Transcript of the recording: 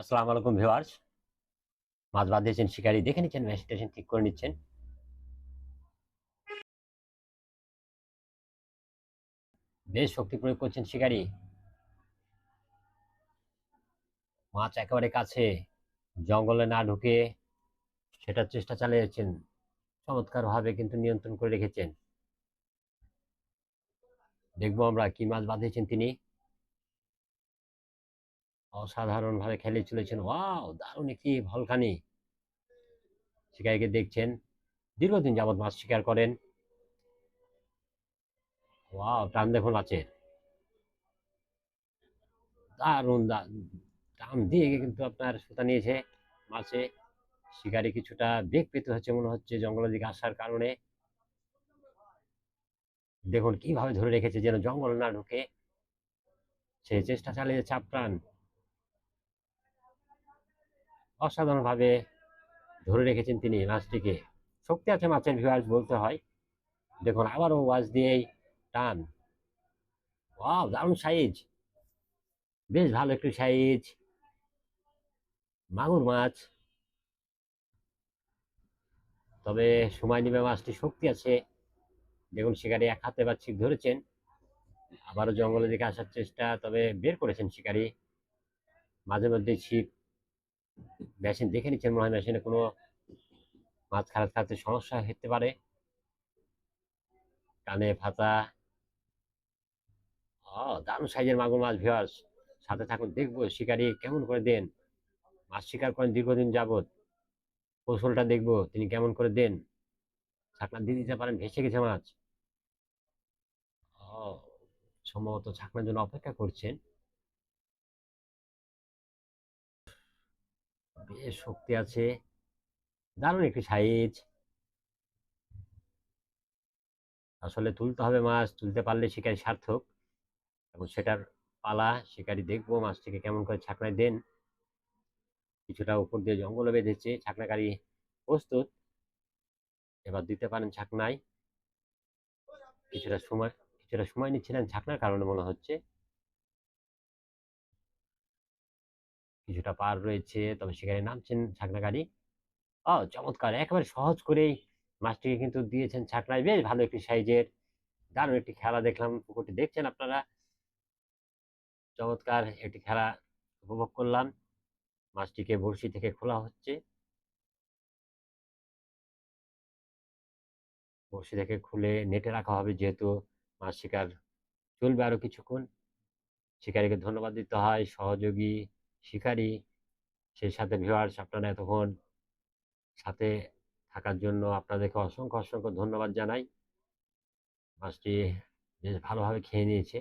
আসসালামু আলাইকুম ভিউয়ার্স। মাছ বাদ দিয়েছেন শিকারি। দেখে নিচ্ছেন মেশিন ঠিক করে নিচ্ছেন। বেশ শক্তি প্রয়োগ করছেন শিকারি। মাছ একেবারে কাছে। জঙ্গলে না ঢুকে সেটার চেষ্টা চালিয়েছেন। চমৎকার ভাবে কিন্তু নিয়ন্ত্রণ করে রেখেছেন। দেখব আমরা কি মাছ বাঁধিয়েছেন তিনি। অসাধারণ ভাবে খেলে চলেছেন। ওয়াও, দারুণ একটি ভলকানি শিকারীকে দেখছেন, দীর্ঘদিন যাবত মাছ শিকার করেন। ওয়াও, টান দেখুন মাছের। দারুণ টান দিয়ে কিন্তু আপনার সুতা নিয়েছে মাছে। শিকারি কিছুটা বেগ পেতে হচ্ছে, মনে হচ্ছে জঙ্গলের দিকে আসার কারণে। দেখুন কীভাবে ধরে রেখেছে যেন জঙ্গল না ঢুকে। সে চেষ্টা চালিয়ে চাপ টান অসাধারণ ভাবে ধরে রেখেছেন তিনি মাছটিকে শক্তি আছে মাছের ভিউয়ার্স, বলতে হয়। দেখুন, আবারও ওয়াজ দিয়েই টান। ওয়াও, দারুণ সাইজ। বেশ ভালো একটু সাইজ। মাগুর মাছ। তবে সময় নিবে মাছটি, শক্তি আছে। দেখুন, শিকারি এক হাতে বা ছিপ ধরেছেন। আবারও জঙ্গলের দিকে আসার চেষ্টা, তবে বের করেছেন শিকারি। মাঝে মধ্যে ছিপ মেশিন দেখে নিচ্ছেন মনে হয় মেশিনে কোনো মাছ খারাপ খাতে সমস্যা হতে পারে। কানে ফাতা ও দারুণ সাইজের মাগুর মাছ ভিওয়ার্স সাথে থাকুন, দেখব শিকারি কেমন করে দেন। মাছ শিকার করেন দীর্ঘদিন যাবত কৌশলটা দেখব, তিনি কেমন করে দেন। ছাকনা দিয়ে দিতে পারেন, ভেসে গেছে মাছ। ও সম্ভবত ছাকনার জন্য অপেক্ষা করছেন। বেশ শক্তি আছে। দারুণ একটি সাইজ। আসলে তুলতে হবে মাছ, তুলতে পারলে শিকারি সার্থক। এবং সেটার পালা শিকারি দেখব মাছটিকে কেমন করে ছাকনায় দেন। কিছুটা উপর দিয়ে জঙ্গলে বেঁধেছে ছাকনাকারী প্রস্তুত। এবার দিতে পারেন ছাকনায়। কিছুটা সময় কিছুটা সময় নিচ্ছিলেন ছাকনার কারণে মনে হচ্ছে। কিছুটা পার রয়েছে। তবে সেখানে নামছেন ছাকনাকারী ও, চমৎকার! একেবারে সহজ করেই মাছটিকে কিন্তু দিয়েছেন ছাকনায়। বেশ ভালো একটি সাইজের। দারুণ একটি খেলা দেখলাম পুকুরটি দেখছেন আপনারা? চমৎকার একটি খেলা উপভোগ করলাম। মাছটিকে বড়শি থেকে খোলা হচ্ছে। বড়শি থেকে খুলে নেটে রাখা হবে যেহেতু মাছ শিকার চলবে আরও কিছুক্ষণ। শিকারীকে ধন্যবাদ দিতে হয়। সহযোগী শিকারী, সেই সাথে ভিউয়ার্স আপনারা এতক্ষণ সাথে থাকার জন্য আপনাদেরকে অসংখ্য অসংখ্য ধন্যবাদ জানাই। মাছটি বেশ ভালোভাবে খেয়ে নিয়েছে।